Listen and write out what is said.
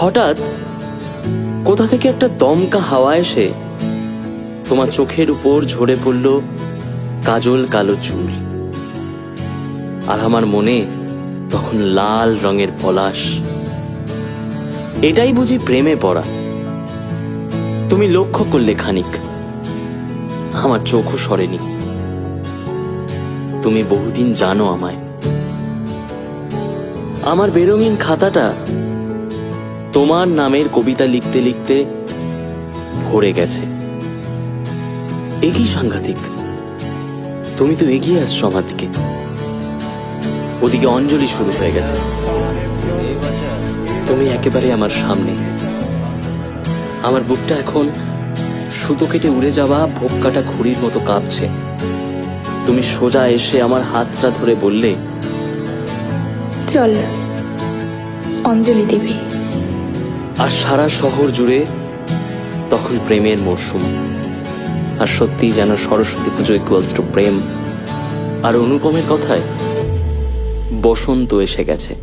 হঠাৎ কোথা থেকে একটা দমকা হাওয়া এসে তোমার চোখের উপর ঝরে পড়ল কাজল কালো চুল। আর আমার মনে তখন লাল রঙের পলাশ। এটাই বুঝি প্রেমে পড়া। তুমি লক্ষ্য করলে খানিক। আমার চোখও সরেনি। তুমি বহুদিন জানো আমায়। আমার বেরঙিন খাতাটা তোমার নামের কবিতা লিখতে লিখতে ভরে গেছে। একই সাংঘাতিক। তুমি তো এগিয়ে আসছো আমার দিকে ওদিকে অঞ্জলি শুরু হয়ে গেছে। তুমি একেবারে আমার সামনে। আমার বুকটা এখন সুতো কেটে উড়ে যাওয়া ভোগ কাটা ঘুড়ির মতো কাঁপছে। তুমি সোজা এসে আমার হাতটা ধরে বললে, চল, অঞ্জলি দেবী। আর সারা শহর জুড়ে তখন প্রেমের মরশুম। আর সত্যি যেন সরস্বতী পুজো ইকুয়ালস টু প্রেম। আর অনুপমের কথায় বসন্ত এসে গেছে।